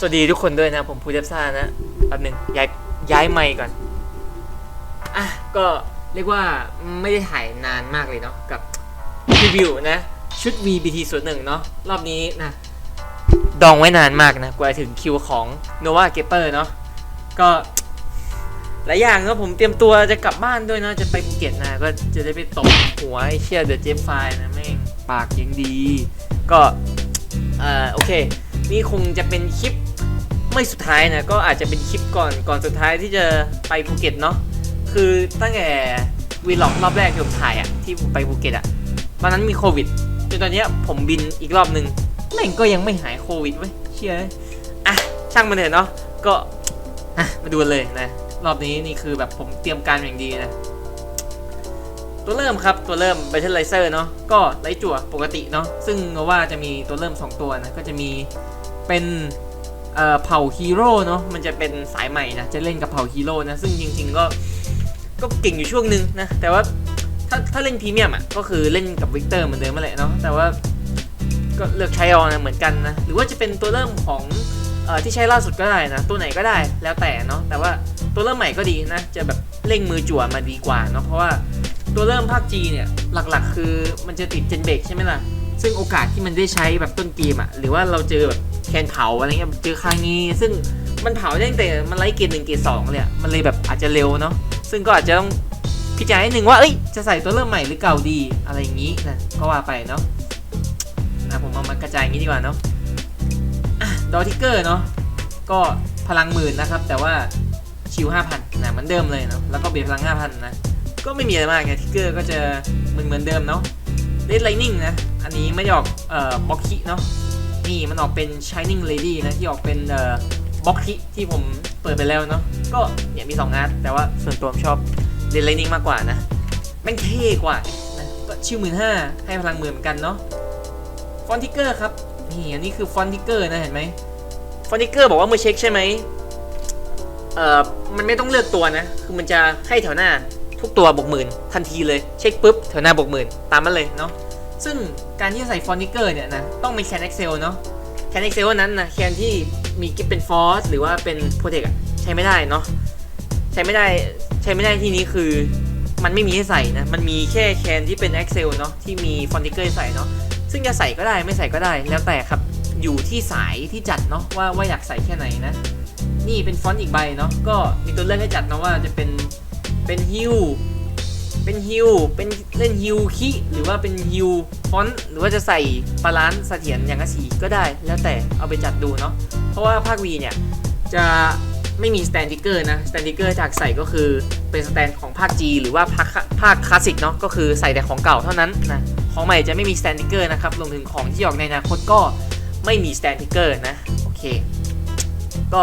สวัสดีทุกคนด้วยนะ ผมภูเทพซ่านะแป๊บหนึ่งย้ายย้ายไมค์ก่อน อะ ก็เรียกว่าไม่ได้ถ่ายนานมากเลยเนาะกับรีวิวนะ ชุด VBT ส่วนหนึ่งเนาะรอบนี้นะ ดองไว้นานมากนะกว่าถึงคิวของ Nova g a p e r เนาะก็หลายอย่างเนาะผมเตรียมตัวจะกลับบ้านด้วยเนาะจะไปภูเก็ตนะก็จะได้ไปตบหัวไอ้เชี่ยเดอะเจมไฟนะแม่งปากยังดี ก็เอ่อโอเค นี่คงจะเป็นคลิป ไม่สุดท้ายนะก็อาจจะเป็นคลิปก่อนก่อนสุดท้ายที่จะไปภูเก็ตเนาะคือตั้งแต่วีล็อกรอบแรกที่ผมถ่ายอะที่ผมไปภูเก็ตอะตอนนั้นมีโควิดจนตอนเนี้ยผมบินอีกรอบหนึ่งแม่งก็ยังไม่หายโควิดเว้ยเชื่ออะช่างมันเถอะเนาะก็อะมาดูเลยนะรอบนี้นี่คือแบบผมเตรียมการอย่างดีนะตัวเริ่มครับตัวเริ่ม Battle Laser เนาะก็ไลจั่วปกติเนาะซึ่งว่าจะมีตัวเริ่ม 2 ตัวนะก็จะมีเป็น เผ่าฮีโร่เนาะมันจะเป็นสายใหม่นะจะเล่นกับเผ่าฮีโร่นะซึ่งจริง ๆ ก็ก็เก่งอยู่ช่วงหนึ่งนะแต่ว่าถ้าถ้าเล่นพรีเมียมอะก็คือเล่นกับวิกเตอร์เหมือนเดิมมาแหละเนาะแต่ว่าก็เลือกใช้เอนะเหมือนกันนะหรือว่าจะเป็นตัวเริ่มของเอ่อที่ใช้ล่าสุดก็ได้นะตัวไหนก็ได้แล้วแต่เนาะแต่ว่าตัวเริ่มใหม่ก็ดีนะจะแบบเร่งมือจั่วมาดีกว่าเนาะเพราะว่าตัวเริ่มภาค G เนี่ยหลักๆ คือมันจะติดเจนเบรกใช่ไหมล่ะซึ่งโอกาสที่มันได้ใช้แบบต้นเกมอะหรือว่าเราเจอแบบ แคนเผาอะไรเงี้ยเจอครั้งนี้ซึ่งมันเผาได้ตั้งแต่มันไล่เกมหนึ่งเกมสองเลยมันเลยแบบอาจจะเร็วเนาะซึ่งก็อาจจะต้องพิจารณาหนึ่งว่าเอ้ยจะใส่ตัวเริ่มใหม่หรือเก่าดีอะไรอย่างนี้นะก็ว่าไปเนาะนะผมเอามากระจายงี้ดีกว่าเนาะดอทิกเกอร์เนาะก็พลังหมื่นนะครับ แต่ว่าชิว5,000นะเหมือนเดิมเลยเนาะแล้วก็เบียพลัง5,000นะก็ไม่มีอะไรมากไงทิกเกอร์ก็จะเหมือนเหมือนเดิมเนาะเลดไลนิ่งนะ อันนี้ไม่ออกเอ่อบล็อกคิเนาะ นี่มันออกเป็น Shining Lady นะ ที่ออกเป็นบ็อกคิที่ผมเปิดไปแล้วเนาะก็เนี่ยมี2งานแต่ว่าส่วนตัวผมชอบเลดไลนิ่งมากกว่านะแม่งเท่กว่านะก็ชิวหมื่นห้าให้พลังหมื่นเหมือนกันเนาะฟอนติเกอร์ครับนี่อันนี้คือฟอนติเกอร์นะเห็นไหมฟอนติเกอร์บอกว่าเมื่อเช็คใช่ไหมเอ่อมันไม่ต้องเลือกตัวนะ คือมันจะให้แถวหน้าทุกตัวบวกหมื่นทันทีเลยเช็คปุ๊บแถวหน้าบวกหมื่นตามมาเลยเนาะซึ่ง การที่จะใส่ฟอนติเกอร์เนี่ยนะต้องเป็นแคนเอ็กเซลเนาะแคนเอ็กเซลนั้นนะแคนที่มีกิฟเป็นฟอสหรือว่าเป็นโปรเทคใช้ไม่ได้เนาะใช้ไม่ได้ใช้ไม่ได้ที่นี้คือมันไม่มีให้ใส่นะ มันมีแค่แคนที่เป็น Excel เนาะที่มีฟอนติเกอร์ใส่เนาะ ซึ่งจะใส่ก็ได้ไม่ใส่ก็ได้ แล้วแต่ครับ อยู่ที่สายที่จัดเนาะว่าว่าอยากใส่แค่ไหนนะ นี่เป็นฟอนต์อีกใบเนาะ ก็มีตัวเลือกให้จัดเนาะว่าจะเป็นเป็นฮิว เป็นฮิวเป็นเล่นฮิวคิหรือว่าเป็นฮิวฟอนต์หรือว่าจะใส่บาลานซ์เสถียรอย่างละสีก็ได้ แล้วแต่เอาไปจัดดูเนาะเพราะว่าภาค V เนี่ยจะไม่มีสแตนดิเกอร์นะสแตนดิเกอร์จากใส่ก็คือเป็นสแตนของภาค G หรือว่าภาคภาคคลาสสิกเนาะก็คือใส่แต่ของเก่าเท่านั้นนะของใหม่จะไม่มีสแตนดิเกอร์นะครับรวมถึงของที่ออกในอนาคตก็ไม่มีสแตนดิเกอร์นะโอเค ก็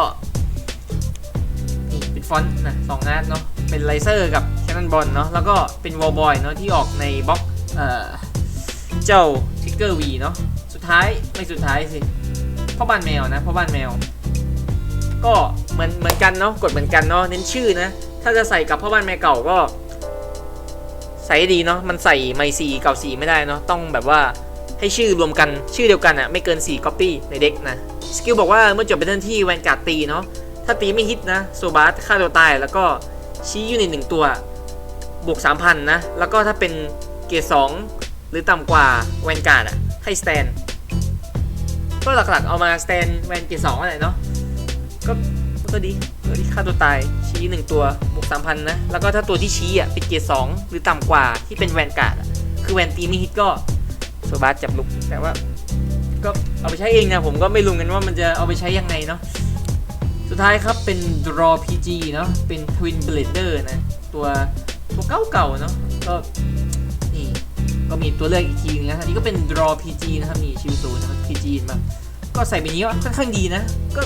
นี่เป็นฟอนต์นะสองงานเนาะเป็นไลเซอร์กับ นนอนบอลเนาะแล้วก็เป็นวอลบอยเนาะที่ออกในบล็อกเอ่อเจ้าทิกเกอร์วีเนาะสุดท้ายไม่สุดท้ายสิพ่อบ้านแมวนะพ่อบ้านแมว ก็เหมือนเหมือนกันเนาะกดเหมือนกันเนาะเน้นชื่อนะ ถ้าจะใส่กับพ่อบ้านแมวเก่าก็ใส่ให้ดีเนาะมันใส่ไมซีเก่าสีไม่ได้เนาะต้องแบบว่าให้ชื่อรวมกันชื่อเดียวกันอะไม่เกิน 4 copy ในเด็กนะสกิลบอกว่าเมื่อจบเป็นเทนที่แวนการ์ดตีเนาะถ้าตีไม่ฮิตนะโซบาสฆ่าตัวตายแล้วก็ชี้ยูนิตหนึ่งตัว บวก 3,000 นะ แล้วก็ถ้าเป็นเกรด2หรือต่ำกว่าแวนการ์ดอะให้สแตน ก็หลักๆเอามาสแตนแวนเกรด2อะไรเนาะก็ก็ดีก็ดีฆ่าตัวตายชี้หนึ่งตัวบวก3,000นะ แล้วก็ถ้าตัวที่ชี้อะเป็นเกรด2หรือต่ำกว่าที่เป็นแวนการ์ดอะคือแวนตีไม่ฮิตก็โซบาสจับลุกแต่ว่าก็เอาไปใช้เองนะ ผมก็ไม่รู้กันว่ามันจะเอาไปใช้ยังไงเนาะสุดท้ายครับเป็น Draw PG เนาะเป็น Twin Blader นะ ตัว ตัวเก่าๆเนาะก็นี่ก็มีตัวเลือกอีกทีนึงนะอันนี้ก็เป็น Draw PG นะครับนี่ชิวซูนะครับ PG มาก็ใส่แบบนี้ก็ค่อนข้างดีนะ ก็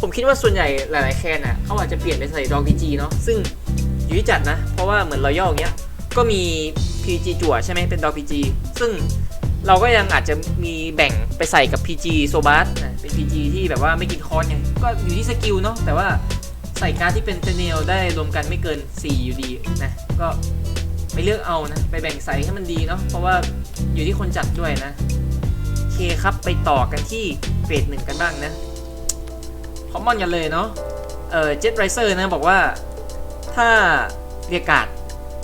ผมคิดว่าส่วนใหญ่หลายๆแคนอะเขาอาจจะเปลี่ยนไปใส่ Draw PG เนาะซึ่งอยู่ที่จัดนะ เพราะว่าเหมือนรอยัลเงี้ยก็มี PG จั่วใช่ไหมเป็น Draw PG ซึ่งเราก็ยังอาจจะมีแบ่งไปใส่กับ PG โซบัสนะเป็น PG ที่แบบว่าไม่กินคอร์สไงก็อยู่ที่สกิลเนาะแต่ว่า ใส่การ์ดที่เป็นเทเนลได้รวมกันไม่เกิน 4 อยู่ดีนะ ก็ไปเลือกเอานะ ไปแบ่งใส่ให้มันดีเนาะเพราะว่าอยู่ที่คนจัดด้วยนะโอเคครับไปต่อกันที่เฟสหนึ่งกันบ้างนะคอมมอนกันเลยเนาะเอ่อเจ็ตไรเซอร์นะบอกว่าถ้าเรียกาด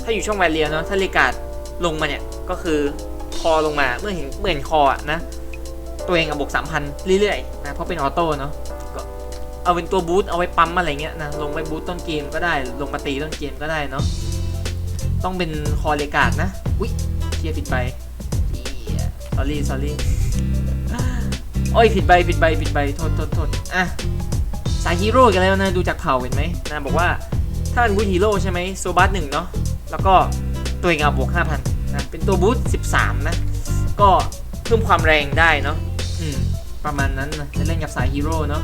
ถ้าอยู่ช่องแวเลียเนาะถ้าเรียกาดลงมาเนี่ยก็คือคอลงมาเมื่อเห็นเมื่อเห็นคออะนะตัวเองอะบวก3,000เรื่อยๆนะเพราะเป็นออโต้เนาะ เอาเป็นตัวบูทเอาไว้ปั๊มอะไรเงี้ยนะลงไปบูทต้นเกมก็ได้ ลงมาตีต้นเกมก็ได้เนาะต้องเป็นคอเลกาดนะอุ๊ยเชียผิดไปสอรี่สอรี่โอ้ยผิดใบผิดใบผิดใบโทษโทษโทษอะสายฮีโร่กันแล้วนะดูจากเผ่าเห็นไหมนะบอกว่าถ้าเป็นบูทฮีโร่ใช่ไหมโซบัสหนึ่งเนาะแล้วก็ตัวเองเอาบวก5,000นะเป็นตัวบูท13นะก็เพิ่มความแรงได้เนาะอืมประมาณนั้นนะจะเล่นกับสายฮีโร่เนาะ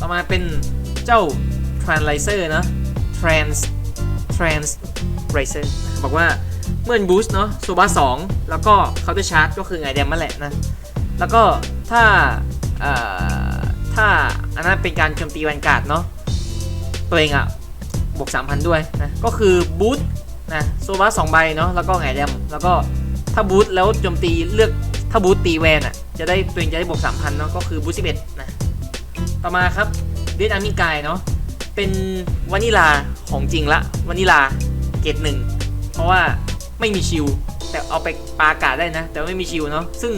ต่อมาเป็นเจ้า Translator เนาะ Trans Translator บอกว่าเมื่อบูสต์เนาะโซบา2แล้วก็ Counter Charge ก็คือไงแดมนั่นแหละนะ แล้วก็ถ้าถ้าอันนั้นเป็นการโจมตีแวนการ์ดเนาะตัวเองอะบวก 3,000 ด้วยนะ ก็คือบูสต์นะโซบาสองใบเนาะแล้วก็ไงแดมแล้วก็ถ้าบูสต์แล้วโจมตีเลือกถ้าบูสต์ตีแวนอะจะได้ตัวเองจะได้บวก3,000เนาะก็คือบูสต์11นะ ต่อมาครับเดนามิกายเนาะเป็นวานิลาของจริงละวานิลาเกรดหนึ่งเพราะว่าไม่มีชิลแต่เอาไปปาอากาศได้นะ แต่ไม่มีชิลเนาะซึ่ง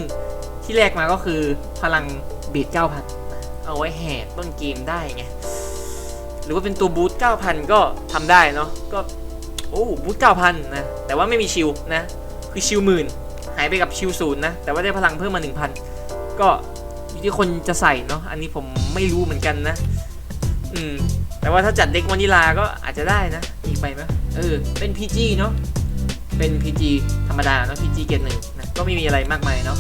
ที่แรกมาก็คือพลังเบีด9,000เอาไว้แห่ต้นเกมได้ไงหรือว่าเป็นตัวบูท9,000ก็ทำได้เนาะก็โอ้บูท9,000นะแต่ว่าไม่มีชิลนะคือชิลหมื่นหายไปกับชิลศูนย์นะแต่ว่าได้พลังเพิ่มมา1,000ก็ อยู่ที่คนจะใส่เนาะอันนี้ผมไม่รู้เหมือนกันนะ อืม แต่ว่าถ้าจัดเด็กวานิลาก็อาจจะได้นะอีกไปไหมเออ เป็น PG เนาะเป็น PG ธรรมดาเนาะ PG เกรดหนึ่งนะก็ไม่มีอะไรมากมายเนาะ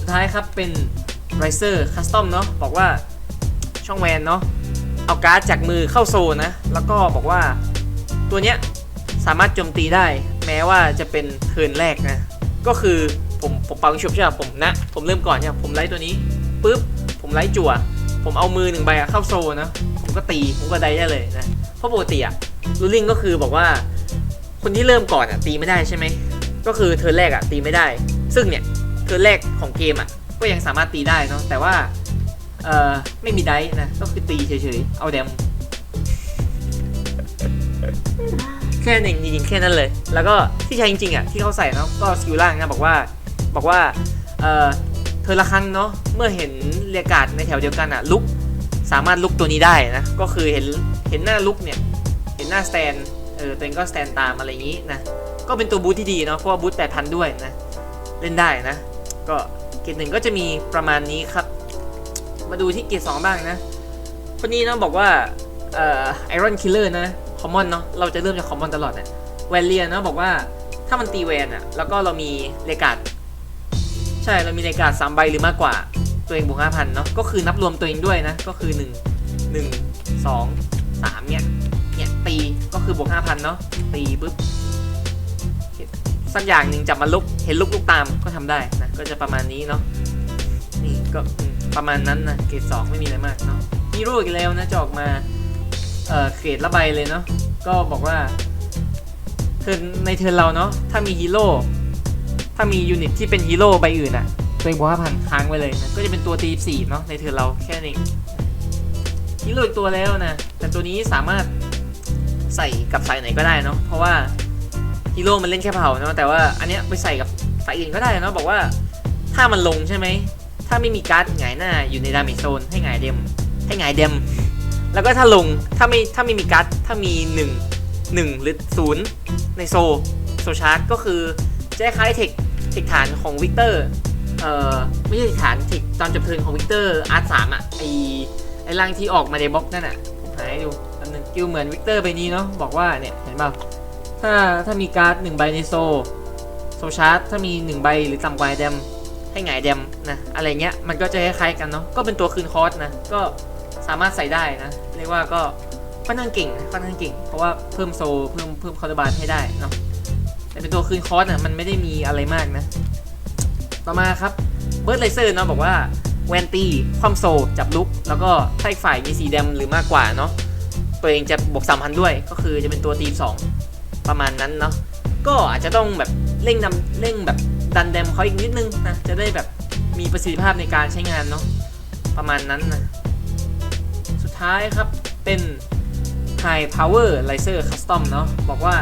สุดท้ายครับเป็น Riser Custom เนาะบอกว่าช่องแวนเนาะเอาการ์ดจากมือเข้าโซนนะ แล้วก็บอกว่าตัวเนี้ยสามารถโจมตีได้ แม้ว่าจะเป็นเทิร์นแรกนะ ก็คือผมผมเป่าชุบใช่ไหมผมนะ ผมเริ่มก่อนเนี่ยผมไล่ตัวนี้ ปุ๊บผมไล่จั่ว ผมเอามือหนึ่งใบเข้าโซนนะ ผมก็ตีผมก็ได้ได้เลยนะ เพราะปกติอะรูลิงก็คือบอกว่า คนที่เริ่มก่อนอะตีไม่ได้ใช่ไหม ก็คือเทิร์นแรกอะตีไม่ได้ ซึ่งเนี่ยเทิร์นแรกของเกมอะก็ยังสามารถตีได้เนาะแต่ว่าเอ่อไม่มีไดส์นะก็คือตีเฉยๆเอาแดมแค่หนึ่งจริงๆแค่นั้นเลย แล้วก็ที่ใช้จริงๆอะที่เขาใส่เนาะก็สกิลล่างนะบอกว่าบอกว่าเอ่อเธอละครั้งเนาะ เมื่อเห็นเรียกาดในแถวเดียวกันอะลุกสามารถลุกตัวนี้ได้นะ ก็คือเห็นเห็นหน้าลุกเนี่ย เห็นหน้าสแตนเออตัวเองก็สแตนตามอะไรอย่างนี้นะ ก็เป็นตัวบูทที่ดีเนาะเพราะว่าบูทแปดพันด้วยนะ เล่นได้นะ ก็เกรดหนึ่งก็จะมีประมาณนี้ครับ มาดูที่เกรดสองบ้างนะ คนนี้เนาะบอกว่าเอ่อไอรอนคิลเลอร์นะคอมมอนเนาะเราจะเริ่มจากคอมมอนตลอดเนะแวนเลียเนาะบอกว่าถ้ามันตีแวนอะแล้วก็เรามีเลกาดใช่เรามีเลกาดสามใบหรือมากกว่า ตัวเองบวกห้าพันเนาะก็คือนับรวมตัวเองด้วยนะ ก็คือหนึ่งหนึ่งสองสามเนี่ยเนี่ยตีก็คือบวกห้าพันเนาะตีปุ๊บสักอย่างหนึ่งจับมาลุกเห็นลุกลุกตามก็ทำได้นะก็จะประมาณนี้เนาะนี่ก็ประมาณนั้นนะเกรดสองไม่มีอะไรมากเนาะฮีโร่อีกแล้วนะจะออกมาเอ่อเกรดละใบเลยเนาะก็บอกว่าเทินในเทิร์นเราเนาะถ้ามีฮีโร่ถ้ามียูนิตที่เป็นฮีโร่ใบอื่นอะ ตัวเองบวกห้าพันค้างไว้เลยนะก็จะเป็นตัวตีสี่เนาะในเทิร์นเราแค่นั้นเองฮีโร่อีกตัวแล้วนะ แต่ตัวนี้สามารถใส่กับสายไหนก็ได้เนาะเพราะว่าฮีโร่มันเล่นแค่เผาเนาะแต่ว่าอันเนี้ยไปใส่กับสายอื่นก็ได้เนาะบอกว่าถ้ามันลงใช่ไหมถ้าไม่มีการ์ดหงายหน้าอยู่ในดามจโซนให้หงายเดมให้หงายเดมแล้วก็ถ้าลงถ้าไม่ถ้าไม่มีการ์ดถ้ามี 1 1 หรือ 0 ในโซโซชาร์จก็คือจะคล้ายเทคเทคฐานของวิกเตอร์ เอ่อไม่ใช่ฐานเทคตอนจบเทิร์นของวิกเตอร์อาร์ตสามอะไอไอร่างที่ออกมาในบล็อกนั่นอะผมหาให้ดูอันนึงกิลเหมือนวิกเตอร์ไปนี้เนาะบอกว่าเนี่ยเห็นเปล่าถ้าถ้ามีการ์ดหนึ่งใบในโซโซชาร์จถ้ามีหนึ่งใบหรือต่ำกว่าไอเดมให้หงเดมนะอะไรเงี้ยมันก็จะคล้ายๆกันเนาะก็เป็นตัวคืนคอร์สนะก็สามารถใส่ได้นะเรียกว่าก็ค่อนข้างเก่งค่อนข้างเก่ง เพราะว่าเพิ่มโซเพิ่มเพิ่มคอร์ดบาร์ให้ได้เนาะแต่เป็นตัวคืนคอร์สอะมันไม่ได้มีอะไรมากนะ ต่อมาครับเบิร์ดไลเซอร์เนาะบอกว่าแวนตี้ความโซจับลุก แล้วก็ถ้าอีกฝ่ายมีสีแดงหรือมากกว่าเนาะตัวเองจะบวกสามพันด้วย ก็คือจะเป็นตัวตีสองประมาณนั้นเนาะก็อาจจะต้องแบบเร่งนำเร่งแบบดันแดมเขาอีกนิดนึงนะจะได้แบบมีประสิทธิภาพในการใช้งานเนาะประมาณนั้นนะสุดท้ายครับเป็น High Power Laser Custom เนาะบอกว่า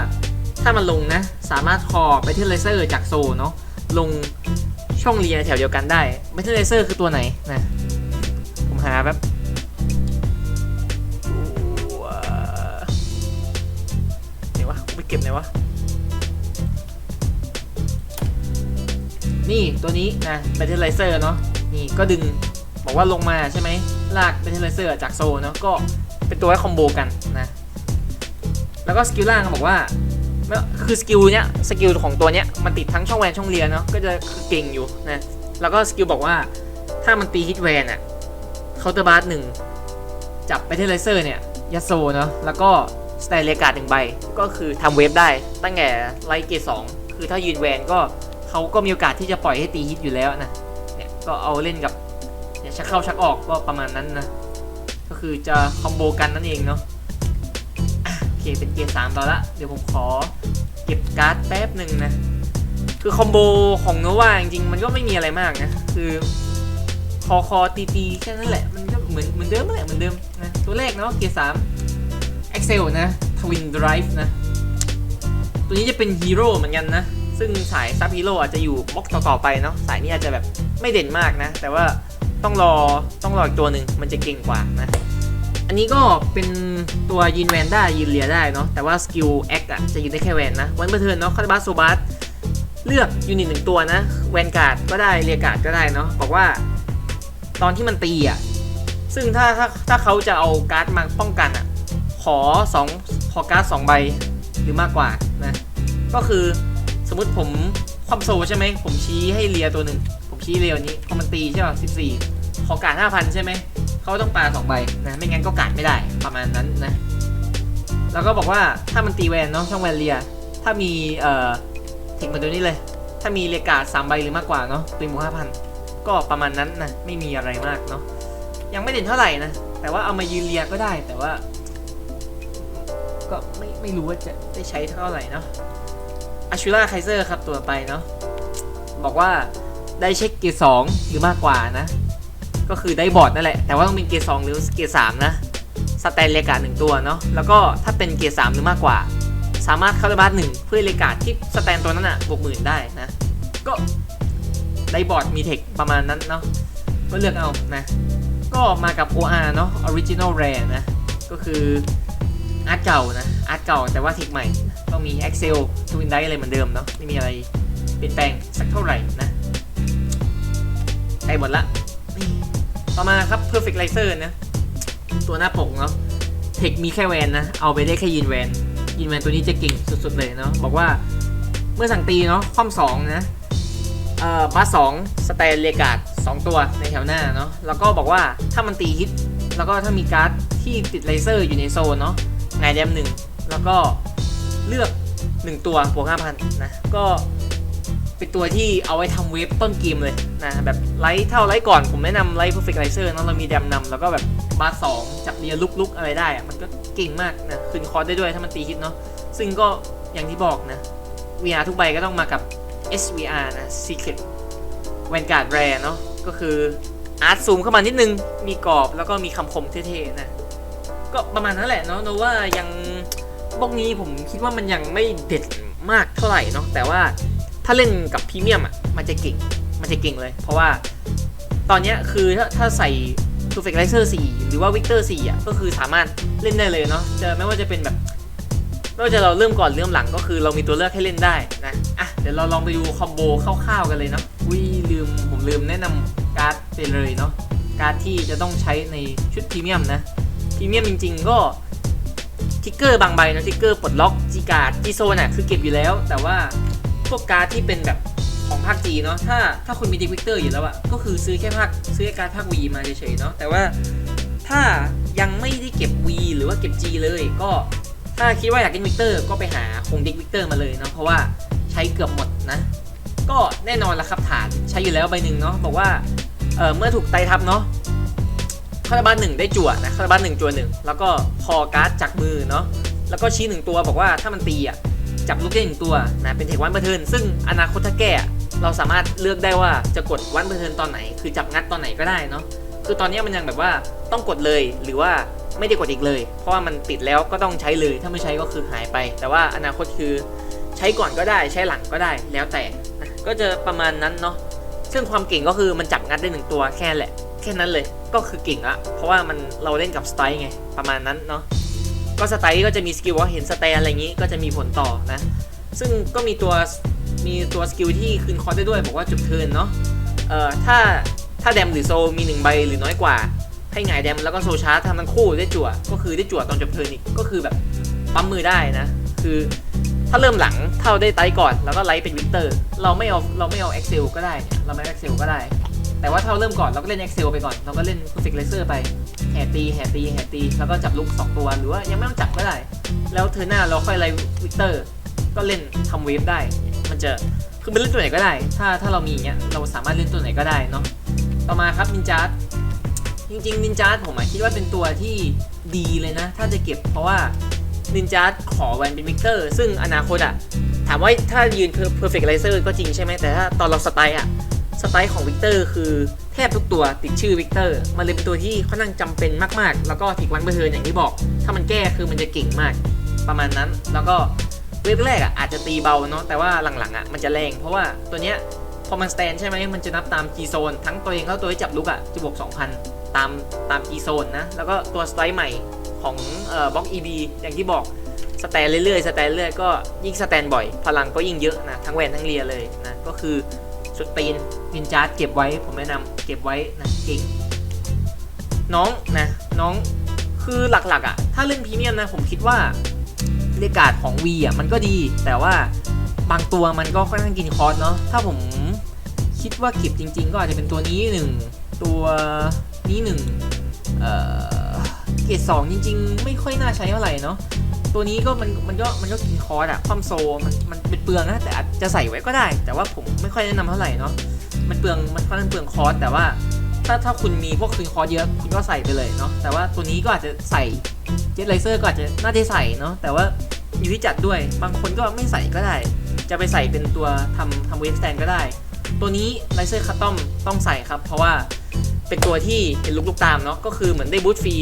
ถ้ามันลงนะ สามารถคอไปที่ Laser จากโซเนาะลง ช่องเรียนแถวเดียวกันได้ไม่ใช่ Laser คือตัวไหนนะ ผมหาแบบไหนวะไปเก็บไหนวะ นี่ตัวนี้นะเบเทอร์ไลเซอร์เนาะนี่ก็ดึงบอกว่าลงมาใช่ไหมลากเบเทอร์ไลเซอร์จากโซเนาะก็เป็นตัวให้คอมโบกันนะ แล้วก็สกิลล่างเขาบอกว่า คือสกิลเนี้ยสกิลของตัวเนี้ยมันติดทั้งช่องแวนช่องเลียนเนาะก็จะคือเก่งอยู่นะแล้วก็สกิลบอกว่าถ้ามันตีฮิตแวนอะเคาน์เตอร์บาร์หนึ่งจับเบเทอร์ไลเซอร์เนี่ยยัดโซเนาะแล้วก็สไตล์เรียกาดหนึ่งใบก็คือทำเวฟได้ตั้งแต่ไลท์เกตสองคือถ้ายืนแวนก็เขาก็มีโอกาสที่จะปล่อยให้ตีฮิตอยู่แล้วนะเนี่ยก็เอาเล่นกับเนี่ยชักเข้าชักออกก็ประมาณนั้นนะก็คือจะคอมโบกันนั่นเองเนาะโอเคเป็นเกมสามต่อละเดี๋ยวผมขอ ก็บการ์ดแป๊บหนึ่งนะ คือคอมโบของโนวาจริงๆมันก็ไม่มีอะไรมากนะ คือคอคอตีตีแค่นั้นแหละ มันก็เหมือนเหมือนเดิมแหละเหมือนเดิมนะ ตัวแรกเนาะเกียร์สาม Excel นะทวินไดรฟ์นะ ตัวนี้จะเป็นฮีโร่เหมือนกันนะ ซึ่งสายซับฮีโร่อาจจะอยู่บล็อกต่อๆไปเนาะ สายนี้อาจจะแบบไม่เด่นมากนะ แต่ว่าต้องรอต้องรออีกตัวหนึ่งมันจะเก่งกว่านะ อันนี้ก็เป็นตัวยืนแวนได้ยืนเลียได้เนาะแต่ว่าสกิลแอคอะจะยืนได้แค่แวนนะวันเบอร์เทินเนาะคาร์บัสโซบัสเลือกยูนิตหนึ่งตัวนะแวนการ์ดก็ได้เรียการ์ดก็ได้เนาะบอกว่าตอนที่มันตีอะซึ่งถ้าถ้าถ้าเขาจะเอาการ์ดมาป้องกันอะขอสองขอการ์ดสองใบหรือมากกว่านะก็คือสมมติผมความโซใช่ไหมผมชี้ให้เลียตัวหนึ่งผมชี้เลียวนนี้พอมันตีใช่ป่ะสิบสี่ขอการห้าพันใช่ไหม เขาต้องปาสองใบนะไม่งั้นก็การไม่ได้ประมาณนั้นนะ แล้วก็บอกว่าถ้ามันตีแวนเนาะช่องแวนเลีย ถ้ามีเอ่อเทคมาตัวนี้เลย ถ้ามีเรียกาสามใบหรือมากกว่าเนาะตีมูห้าพันก็ประมาณนั้นนะไม่มีอะไรมากเนาะยังไม่เด่นเท่าไหร่นะแต่ว่าเอามายืนเลียก็ได้แต่ว่า ก็ไม่ไม่รู้ว่าจะได้ใช้เท่าไหร่เนาะอาชูล่าไคเซอร์ครับตัวไปเนาะบอกว่าได้เช็คเกียร์สองหรือมากกว่านะ ก็คือได้บอร์ดนั่นแหละ แต่ว่าต้องเป็นเกียร์สองหรือเกียร์สามนะ สแตนเลกาหนึ่งตัวเนาะ แล้วก็ถ้าเป็นเกียร์สามหรือมากกว่า สามารถเข้าได้บ้านหนึ่งเพื่อเลกาที่สแตนตัวนั้นอะบวกหมื่นได้นะ ก็ได้บอร์ดมีเทคประมาณนั้นเนาะ ก็เลือกเอานะ ก็มากับ OR เนาะ Original Rare นะ ก็คืออาร์ตเก่านะอาร์ตเก่าแต่ว่าเทคใหม่ต้องมี Excel Twin Dice อะไรเหมือนเดิมเนาะไม่มีอะไรเปลี่ยนแปลงสักเท่าไหร่นะได้หมดละ ต่อมาครับ Perfect Laser นะ ตัวหน้าปกเนาะเทคมีแค่แวนนะ เอาไปได้แค่ยินแวนยินแวนตัวนี้จะเก่งสุดๆเลยเนาะบอกว่าเมื่อสั่งตีเนาะความสองนะเอ่อบาสองสแตนเรียกาดสองตัวในแถวหน้าเนาะแล้วก็บอกว่าถ้ามันตีฮิต แล้วก็ถ้ามีการ์ดที่ติดเลเซอร์อยู่ในโซนเนาะไงแดมหนึ่งแล้วก็เลือก 1 ตัวบวก5,000นะก็ เป็นตัวที่เอาไว้ทำเวฟต้นเกมเลยนะแบบไลท์เท่าไลท์ก่อนผมแนะนำไลท์ perfect lizer เนอะเรามีแดมนำแล้วก็แบบบาสองจับเรียลุกๆอะไรได้อะมันก็เก่งมากนะคืนคอร์สได้ด้วยถ้ามันตีฮิตเนาะซึ่งก็อย่างที่บอกนะ VR ทุกใบก็ต้องมากับ SVR นะ Secret Vanguard Rare เนาะก็คืออาร์ตซูมเข้ามานิดนึง มีกรอบแล้วก็มีคำคมเท่ๆนะ ก็ประมาณนั้นแหละเนาะโนว่ายังพวกนี้ผมคิดว่ามันยังไม่เด็ดมากเท่าไหร่เนาะแต่ว่า ถ้าเล่นกับพรีเมียมอะมันจะเก่ง มันจะเก่งเลย เพราะว่าตอนเนี้ยคือถ้าถ้าใส่ Perfect Lizer 4หรือว่า Victor 4อะก็คือสามารถเล่นได้เลยเนาะจะไม่ว่าจะเป็นแบบไม่ว่าจะเราเริ่มก่อนเริ่มหลังก็คือเรามีตัวเลือกให้เล่นได้นะอะเดี๋ยวเราลองไปดูคอมโบคร่าวๆกันเลยเนาะวิลืมผมลืมแนะนำการ์ดไปเลยเนาะการ์ดที่จะต้องใช้ในชุดพรีเมียมนะพรีเมียมจริง ๆ ก็ทิกเกอร์บางใบนะทิกเกอร์ปลดล็อกจีการ์ดจีโซนอะคือเก็บอยู่แล้ว แต่ว่า พวกการ์ดที่เป็นแบบของภาคจีเนาะถ้าถ้าคุณมีดิวิกเตอร์อยู่แล้วอะก็คือซื้อแค่ภาคซื้อแค่การ์ดภาควีมาเฉยๆเนาะแต่ว่าถ้ายังไม่ได้เก็บ V หรือว่าเก็บ G เลยก็ถ้าคิดว่าอยากเล่นวิกเตอร์ก็ไปหาคงดิกวิกเตอร์มาเลยเนาะเพราะว่าใช้เกือบหมดนะ ก็แน่นอนละครับฐานใช้อยู่แล้วใบหนึ่งเนาะบอกว่าเออเมื่อถูกไตทับเนาะคาราบาลหนึ่งได้จั่วนะคาราบาลหนึ่งจั่วหนึ่งแล้วก็พอการ์ดจากมือเนาะแล้วก็ชี้หนึ่งตัวบอกว่าถ้ามันตีอะ จับลูกได้หนึ่งตัวนะเป็นเทควันเบอร์เทินซึ่งอนาคตถ้าแก้เราสามารถเลือกได้ว่าจะกดวันเบอร์เทินตอนไหน คือจับงัดตอนไหนก็ได้เนาะคือตอนนี้มันยังแบบว่าต้องกดเลยหรือว่าไม่ได้กดอีกเลย เพราะว่ามันติดแล้วก็ต้องใช้เลยถ้าไม่ใช้ก็คือหายไป แต่ว่าอนาคตคือใช้ก่อนก็ได้ใช้หลังก็ได้แล้วแต่นะก็จะประมาณนั้นเนาะซึ่งความเก่งก็คือมันจับงัดได้หนึ่งตัวแค่แหละ แค่นั้นเลยก็คือเก่งละเพราะว่ามันเราเล่นกับสไตล์ไงประมาณนั้นเนาะ ก็สไตล์ก็จะมีสกิลว่าเห็นสแตนอะไรอย่างนี้ก็จะมีผลต่อนะ ซึ่งก็มีตัวมีตัวสกิลที่คืนคอร์สได้ด้วยบอกว่าจุดเทินเนาะเอ่อถ้าถ้าแดมหรือโซมีหนึ่งใบหรือน้อยกว่า ให้หงายแดมแล้วก็โซชาร์จทำทั้งคู่ได้จั่วก็คือได้จั่วตอนจบเทินอีกก็คือแบบปั๊มมือได้นะ คือถ้าเริ่มหลังถ้าเราได้ไตก่อนแล้วก็ไลท์เป็นวิกเตอร์ เราไม่เอาเราไม่เอา Excel ก็ได้ เราไม่เอา Excel ก็ได้ แต่ว่าถ้าเราเริ่มก่อนเราก็เล่น Excel ไปก่อน เราก็เล่น Perfect Laser ไป แห่ตีแห่ตีแห่ตีแล้วก็จับลูกสองตัวหรือว่ายังไม่ต้องจับก็ได้ แล้วเธอหน้าเราค่อยไล่วิกเตอร์ ก็เล่นทำเวฟได้ มันจะคือมันเล่นตัวไหนก็ได้ ถ้าถ้าเรามีอย่างเงี้ยเราสามารถเล่นตัวไหนก็ได้เนาะต่อมาครับนินจาร์จริงๆนินจาร์ผมคิดว่าเป็นตัวที่ดีเลยนะ ถ้าจะเก็บเพราะว่านินจาร์ขอแวนเป็นวิกเตอร์ ซึ่งอนาคตอะถามว่าถ้ายืนเพอร์เฟกต์ไลเซอร์ก็จริงใช่ไหมแต่ถ้าตอนเราสไตล์อะ สไตล์ของวิกเตอร์คือแทบทุกตัวติดชื่อวิกเตอร์มันเลยเป็นตัวที่ค่อนข้างจำเป็นมากๆ แล้วก็ถิกวันเบอร์เทิร์นอย่างที่บอก ถ้ามันแก้คือมันจะเก่งมาก ประมาณนั้น แล้วก็เวฟแรกอะอาจจะตีเบาเนาะแต่ว่าหลังๆอะมันจะแรง เพราะว่าตัวเนี้ยพอมันสแตนใช่ไหมมันจะนับตาม G zone ทั้งตัวเองแล้วตัวที่จับลูกอะจะบวก2,000 ตามตาม G zone นะแล้วก็ตัวสไตล์ใหม่ของเอ่อบล็อก EB อย่างที่บอกสแตนเรื่อยๆสแตนเรื่อยก็ยิ่งสแตนบ่อย พลังก็ยิ่งเยอะนะทั้งแวนทั้งเรียเลยนะก็คือ สตีนนินจาร์เก็บไว้ผมแนะนำเก็บไว้นะเก่งน้องนะน้องคือหลักๆอะ ถ้าเล่นพรีเมียมนะผมคิดว่าเรียกาดของ V อะมันก็ดี แต่ว่าบางตัวมันก็ค่อนข้างกินคอร์สเนาะถ้าผมคิดว่าเก็บจริง ๆ ก็อาจจะเป็นตัวนี้หนึ่งตัวนี้หนึ่งเอ่อเกรดสองจริง ๆ ไม่ค่อยน่าใช้เท่าไหร่เนาะ ตัวนี้ก็มันมันก็มันก็กินคอร์สอะความโซมันมันเป็นเปลืองนะแต่จะใส่ไว้ก็ได้ แต่ว่าผมไม่ค่อยแนะนำเท่าไหร่เนาะมันเปลืองมันค่อนข้างเปลืองคอร์สแต่ว่าถ้าถ้าคุณมีพวกคืนคอร์สเยอะคุณก็ใส่ไปเลยเนาะแต่ว่าตัวนี้ก็อาจจะใส่เจ็ตไลเซอร์ก็อาจจะน่าจะใส่เนาะแต่ว่าอยู่ที่จัดด้วยบางคนก็ไม่ใส่ก็ได้ จะไปใส่เป็นตัวทำทำเวฟสแตนก็ได้ ตัวนี้ไลเซอร์คัตตอมต้องใส่ครับ เพราะว่าเป็นตัวที่เห็นลุกลุกตามเนาะก็คือเหมือนได้บูทฟรี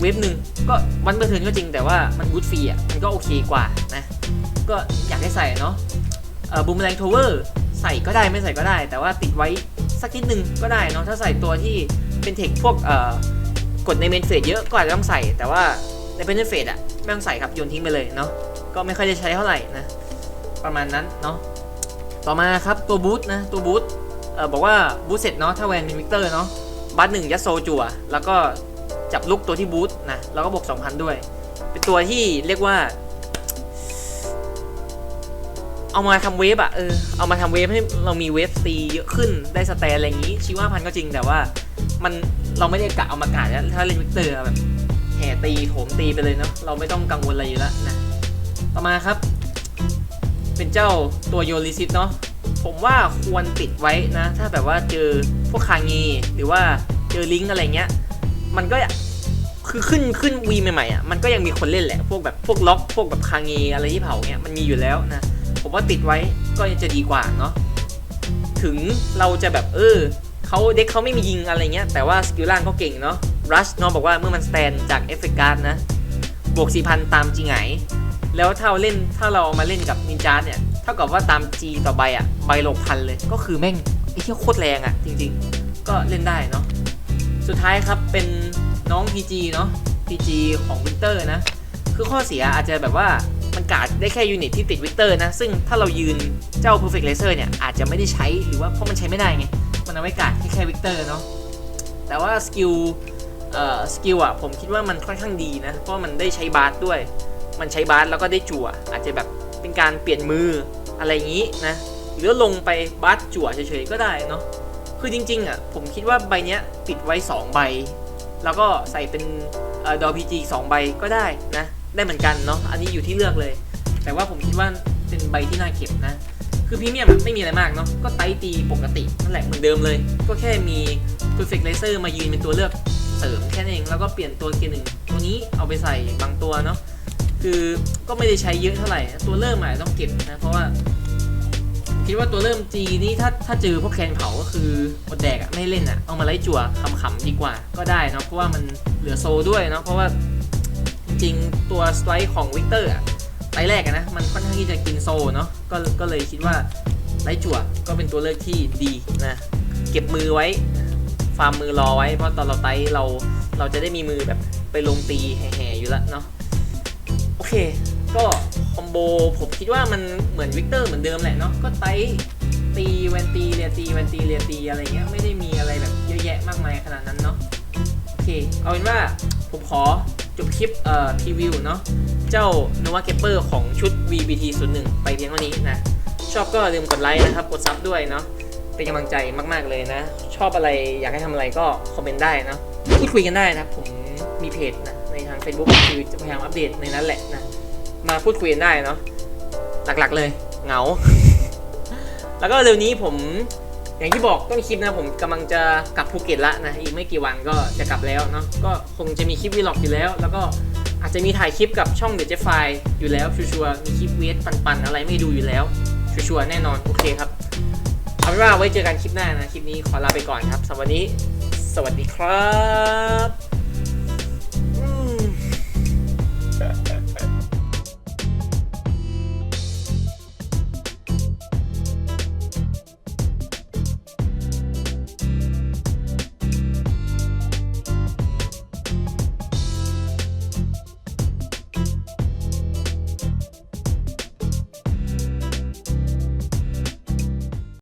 เวฟหนึ่งก็วันเบอร์เทินก็จริงแต่ว่ามันบูทฟรีอะมันก็โอเคกว่านะ ก็อยากให้ใส่เนาะเอ่อบูมแรงโทเวอร์ใส่ก็ได้ไม่ใส่ก็ได้ แต่ว่าติดไว้สักนิดนึงก็ได้เนาะถ้าใส่ตัวที่เป็นเทคพวกเอ่อกดในเมนเฟสเยอะก็อาจจะต้องใส่แต่ว่าในเพนเฟสอะไม่ต้องใส่ครับโยนทิ้งไปเลยเนาะก็ไม่ค่อยได้ใช้เท่าไหร่นะประมาณนั้นเนาะต่อมาครับตัวบูทนะตัวบูทเอ่อบอกว่าบูทเสร็จเนาะถ้าแวนเป็นวิกเตอร์เนาะบัตหนึ่งยัดโซจั่วแล้วก็ จับลูกตัวที่บูทนะแล้วก็บวก2,000 ด้วย เป็นตัวที่เรียกว่า เอามาทำเวฟอะเออเอามาทำเวฟให้เรามีเวฟตีเยอะขึ้นได้สแตนอะไรอย่างนี้ ชิว่าพันก็จริงแต่ว่ามันเราไม่ได้กะเอามากะแล้วถ้าเล่นวิกเตอร์แบบแห่ตีโถมตีไปเลยเนาะเราไม่ต้องกังวลอะไรอยู่แล้วนะต่อมาครับ เป็นเจ้าตัวโยลิซิตเนาะผมว่าควรติดไว้นะ ถ้าแบบว่าเจอพวกคางีหรือว่าเจอลิงก์อะไรเงี้ย มันก็คือขึ้นขึ้นวีใหม่ๆอะมันก็ยังมีคนเล่นแหละ พวกแบบพวกล็อกพวกแบบคางีอะไรที่เผาเงี้ยมันมีอยู่แล้วนะ ผมว่าติดไว้ก็จะดีกว่าเนาะถึงเราจะแบบเออเขาเด็กเขาไม่มียิงอะไรเงี้ยแต่ว่าสกิลล่างเขาเก่งเนาะรัชเนาะบอกว่าเมื่อมันสแตนจากเอฟเฟกการ์ดนะ บวก 4,000 ตามจริงไงแล้วถ้าเราเล่นถ้าเรามาเล่นกับนินจาเนี่ยเท่ากับว่าตาม G ต่อใบอะใบโลพันเลยก็คือแม่งไอ้เที่ยโคตรแรงอะจริง ๆ ก็เล่นได้เนาะ สุดท้ายครับเป็นน้อง PG เนาะ PG ของวิกเตอร์นะ คือข้อเสียอาจจะแบบว่ามันกาดได้แค่ยูนิตที่ติดวิกเตอร์นะ ซึ่งถ้าเรายืนเจ้า Perfect Laser เนี่ย อาจจะไม่ได้ใช้หรือว่าเพราะมันใช้ไม่ได้ไง มันเอาไว้กาดแค่แค่วิกเตอร์เนาะ แต่ว่าสกิลเอ่อสกิลอะผมคิดว่ามันค่อนข้างดีนะ เพราะมันได้ใช้บาร์ด้วย มันใช้บาสแล้วก็ได้จั่ว อาจจะแบบเป็นการเปลี่ยนมืออะไรอย่างนี้นะ หรือลงไปบาสจั่วเฉยๆก็ได้เนาะ คือจริงๆอะผมคิดว่าใบเนี้ยปิดไว้ 2 ใบ แล้วก็ใส่เป็นดอพีจีสองใบก็ได้นะ ได้เหมือนกันเนาะอันนี้อยู่ที่เลือกเลย แต่ว่าผมคิดว่าเป็นใบที่น่าเก็บนะ คือพรีเมียมไม่มีอะไรมากเนาะก็ไตตีปกตินั่นแหละเหมือนเดิมเลย ก็แค่มี Perfect Laser มายืนเป็นตัวเลือกเสริมแค่นั้นเองแล้วก็เปลี่ยนตัวเกียร์หนึ่งตัวนี้เอาไปใส่บางตัวเนาะคือก็ไม่ได้ใช้เยอะเท่าไหร่ ตัวเริ่มอาจจะต้องเก็บนะ เพราะว่า คิดว่าตัวเริ่ม G นี่ถ้าถ้าเจอพวกแคนเผาก็คืออดแดกอะไม่เล่นอะเอามาไล่จั่วขำๆดีกว่าก็ได้เนาะเพราะว่ามันเหลือโซด้วยเนาะเพราะว่าจริงๆตัวสไตร์ของวิกเตอร์อะไตแรกอะนะมันค่อนข้างที่จะกินโซเนาะก็ก็เลยคิดว่าไล่จั่วก็เป็นตัวเลือกที่ดีนะเก็บมือไว้ฟาร์มมือรอไว้เพราะตอนเราไตเราเราจะได้มีมือแบบไปลงตีแห่ๆอยู่แล้วเนาะโอเค ก็คอมโบผมคิดว่ามันเหมือนวิกเตอร์เหมือนเดิมแหละเนาะก็ไตตีแวนตีเรียตีแวนตีเรียตีอะไรเงี้ยไม่ได้มีอะไรแบบเยอะแยะมากมายขนาดนั้นเนาะโอเคเอาเป็นว่าผมขอจบคลิปเอ่อพรีวิวเนาะเจ้า Nova g a p e r ของชุด VBT 01ไปเพียงเท่านี้นะ ชอบก็ลืมกดไลค์นะครับ กดซับด้วยเนาะเป็นกำลังใจมาก ๆ เลยนะ ชอบอะไรอยากให้ทำอะไรก็คอมเมนต์ได้นะพูดคุยกันได้นะครับผมมีเพจนะในทาง Facebook คือจะพยายามอัปเดตในนั้นแหละนะ มาพูดคุยกันได้เนาะหลักๆเลยเหงา แล้วก็เร็วนี้ผมอย่างที่บอกต้นคลิปนะผมกำลังจะกลับภูเก็ตละนะอีกไม่กี่วันก็จะกลับแล้วเนาะก็คงจะมีคลิปวีล็อกอยู่แล้ว แล้วก็อาจจะมีถ่ายคลิปกับช่องเด e เจฟายอยู่แล้วชัวร์มีคลิปเวทปันๆอะไรไม่ดูอยู่แล้วชัวร์แน่นอนโอเคครับเอาเป็นว่าไว้เจอกันคลิปหน้านะ คลิปนี้ขอลาไปก่อนครับสวันนี้สวัสดีครับ